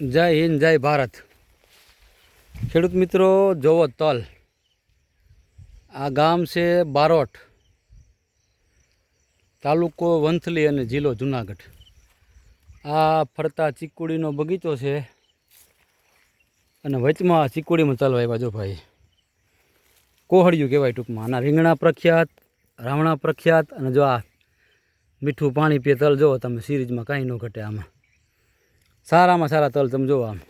જય હિન્દ, જય ભારત. ખેડૂત મિત્રો જોવો તલ. આ ગામ છે બારોટ. તાલુકો વંથલી અને જિલ્લો જુનાગઢ. આ ફરતા ચીકુડીનો બગીચો છે અને વચમાં ચીકુડીમાં તલ વાવ્યા જો ભાઈ. કોહળિયું કહેવાય ટૂંકમાં. આના રીંગણા પ્રખ્યાત, રાવણા પ્રખ્યાત અને જો આ મીઠું પાણી પીએ તલ જુઓ તમે, સિરીજમાં કાંઈ ન ઘટે આમાં. સારામાં સારા તલ તમે જોવા આમ.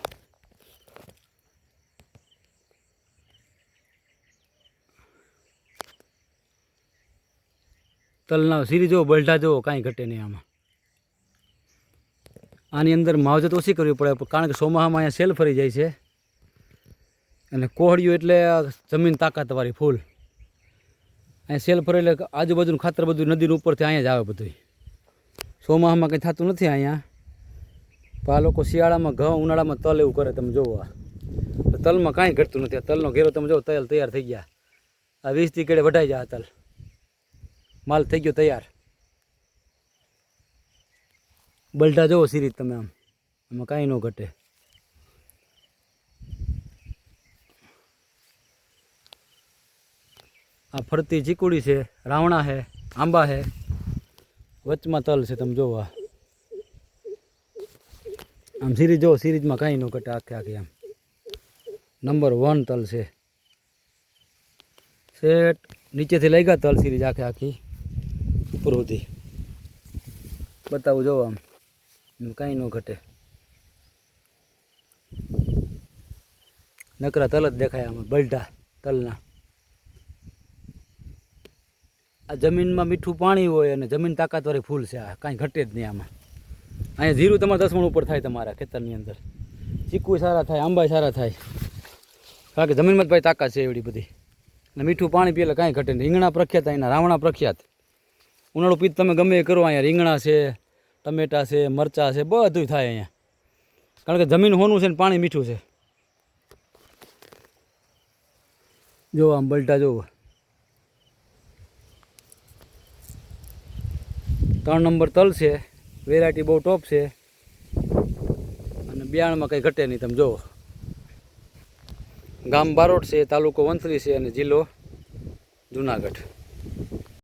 તલના સીરી જુઓ બલઢા જુઓ કાંઈ ઘટે નહીં આમાં. આની અંદર માવજત ઓછી કરવી પડે કારણ કે ચોમાસામાં અહીંયા સેલ ફરી જાય છે. અને કોહળિયું એટલે જમીન તાકાતવાળી ફૂલ. અહીંયા સેલ ફરે એટલે આજુબાજુનું ખાતર બધું નદીનું ઉપરથી અહીંયા જ આવે બધું ચોમાસામાં કંઈ થતું નથી અહીંયા. પણ આ લોકો શિયાળામાં ઘઉં, ઉનાળામાં તલ એવું કરે, તમે જોવો આ. તલમાં કાંઈ ઘટતું નથી. તલનો ઘેરો તમે જો તલ તૈયાર થઈ ગયા. આ વીસથી કેડે વઢાઈ જાય આ તલ. માલ થઈ ગયો તૈયાર. બલટા જુઓ સિરીજ તમે આમ. એમાં કાંઈ ન ઘટે. આ ફરતી ચીકુડી છે, રાવણા છે, આંબા છે. વચમાં તલ છે, તમે જોવો આમ સિરીજ જો સિરીજમાં કાંઈ ન કટે આખે આખી આમ નંબર વન તલ છે. સેટ નીચેથી લઈ ગયા તલ સિરીજ આખે આખી. ઉપર સુધી બતાવું, જોવો આમ. કાંઈ ન ઘટે. નકરા તલ જ દેખાય આમાં, બલઢા તલના. આ જમીનમાં મીઠું પાણી હોય અને જમીન તાકાતવાળી ફૂલ છે આ, કાંઈ ઘટે જ નહીં આમાં. અહીંયા જીરું તમારે દસમણ ઉપર થાય તમારા ખેતરની અંદર. ચીકુ સારા થાય, આંબા સારા થાય. કારણ કે જમીનમાં ભાઈ તાકાત છે એવડી બધી. અને મીઠું પાણી પીએ એટલે કાંઈ ઘટે નહીં. રીંગણા પ્રખ્યાત અહીંના રાવણા પ્રખ્યાત. ઉનાળુ પીત તમે ગમે એ કરો અહીંયા. રીંગણા છે, ટમેટા છે, મરચાં છે બધું થાય અહીંયા. કારણ કે જમીન હોનું છે ને પાણી મીઠું છે. જો આમ બલટા જોવો ત્રણ નંબર તલ છે. વેરાયટી બહુ ટોપ છે. અને બિયારણમાં કંઈ ઘટે નહીં, તમે જુઓ. ગામ બારોટ છે, તાલુકો વંથલી છે અને જિલ્લો જુનાગઢ.